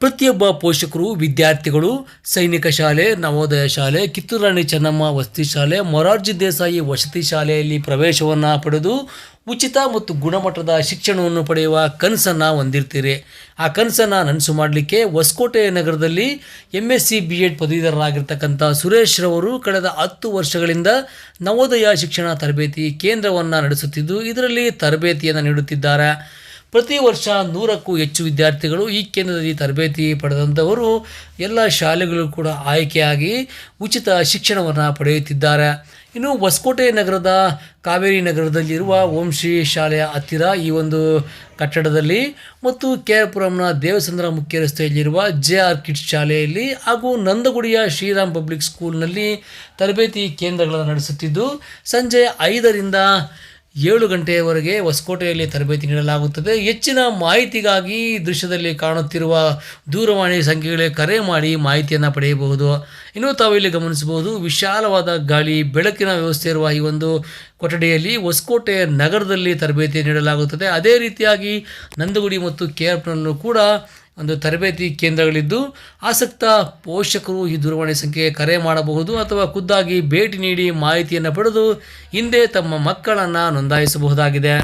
ಪ್ರತಿಯೊಬ್ಬ ಪೋಷಕರು, ವಿದ್ಯಾರ್ಥಿಗಳು, ಸೈನಿಕ ಶಾಲೆ, ನವೋದಯ ಶಾಲೆ ಕಿತ್ತೂರಾಣಿ ಚೆನ್ನಮ್ಮ ವಸತಿ ಶಾಲೆ, ಮೊರಾರ್ಜಿ ದೇಸಾಯಿ ವಸತಿ ಶಾಲೆಯಲ್ಲಿ ಪ್ರವೇಶವನ್ನು ಪಡೆದು ಉಚಿತ ಮತ್ತು ಗುಣಮಟ್ಟದ ಶಿಕ್ಷಣವನ್ನು ಪಡೆಯುವ ಕನಸನ್ನು ಹೊಂದಿರ್ತೀರಿ. ಆ ಕನಸನ್ನು ನನಸು ಮಾಡಲಿಕ್ಕೆ ಹೊಸಕೋಟೆ ನಗರದಲ್ಲಿ M S C B Ed ಪದವೀಧರರಾಗಿರ್ತಕ್ಕಂಥ Suresh ರವರು ಕಳೆದ ಹತ್ತು ವರ್ಷಗಳಿಂದ ನವೋದಯ ಶಿಕ್ಷಣ ತರಬೇತಿ ಕೇಂದ್ರವನ್ನು ನಡೆಸುತ್ತಿದ್ದು, ಇದರಲ್ಲಿ ತರಬೇತಿಯನ್ನು ನೀಡುತ್ತಿದ್ದಾರೆ. ಪ್ರತಿ ವರ್ಷ ನೂರಕ್ಕೂ ಹೆಚ್ಚು ವಿದ್ಯಾರ್ಥಿಗಳು ಈ ಕೇಂದ್ರದಲ್ಲಿ ತರಬೇತಿ ಪಡೆದಂಥವರು ಎಲ್ಲ ಶಾಲೆಗಳು ಕೂಡ ಆಯ್ಕೆಯಾಗಿ ಉಚಿತ ಶಿಕ್ಷಣವನ್ನು ಪಡೆಯುತ್ತಿದ್ದಾರೆ. ಇನ್ನು ಹೊಸಕೋಟೆ ನಗರದ ಕಾವೇರಿ ನಗರದಲ್ಲಿರುವ ಓಂ ಶ್ರೀ ಶಾಲೆಯ ಹತ್ತಿರ ಈ ಒಂದು ಕಟ್ಟಡದಲ್ಲಿ ಮತ್ತು ಕೆ ಆರ್ ಪುರಂನ ದೇವಸಂದ್ರ ಮುಖ್ಯ ರಸ್ತೆಯಲ್ಲಿರುವ ಜೆ ಆರ್ ಕಿಡ್ಸ್ ಶಾಲೆಯಲ್ಲಿ ಹಾಗೂ ನಂದಗುಡಿಯ ಶ್ರೀರಾಮ್ ಪಬ್ಲಿಕ್ ಸ್ಕೂಲ್ನಲ್ಲಿ ತರಬೇತಿ ಕೇಂದ್ರಗಳನ್ನು ನಡೆಸುತ್ತಿದ್ದು, ಸಂಜೆ ಐದರಿಂದ ಏಳು ಗಂಟೆಯವರೆಗೆ ಹೊಸಕೋಟೆಯಲ್ಲಿ ತರಬೇತಿ ನೀಡಲಾಗುತ್ತದೆ. ಹೆಚ್ಚಿನ ಮಾಹಿತಿಗಾಗಿ ದೃಶ್ಯದಲ್ಲಿ ಕಾಣುತ್ತಿರುವ ದೂರವಾಣಿ ಸಂಖ್ಯೆಗಳಿಗೆ ಕರೆ ಮಾಡಿ ಮಾಹಿತಿಯನ್ನು ಪಡೆಯಬಹುದು. ಇನ್ನು ತಾವು ಇಲ್ಲಿ ಗಮನಿಸಬಹುದು, ವಿಶಾಲವಾದ ಗಾಳಿ, ಬೆಳಕಿನ ವ್ಯವಸ್ಥೆ ಇರುವ ಈ ಒಂದು ಕೊಠಡಿಯಲ್ಲಿ ಹೊಸಕೋಟೆ ನಗರದಲ್ಲಿ ತರಬೇತಿ ನೀಡಲಾಗುತ್ತದೆ. ಅದೇ ರೀತಿಯಾಗಿ ನಂದಗುಡಿ ಮತ್ತು ಕೆ ಆರ್ ಕೂಡ ಒಂದು ತರಬೇತಿ ಕೇಂದ್ರಗಳಿದ್ದು ಆಸಕ್ತ ಪೋಷಕರು ಈ ದೂರವಾಣಿ ಸಂಖ್ಯೆಗೆ ಕರೆ ಮಾಡಬಹುದು ಅಥವಾ ಖುದ್ದಾಗಿ ಭೇಟಿ ನೀಡಿ ಮಾಹಿತಿಯನ್ನು ಪಡೆದು ಹಿಂದೆ ತಮ್ಮ ಮಕ್ಕಳನ್ನು ನೋಂದಾಯಿಸಬಹುದಾಗಿದೆ.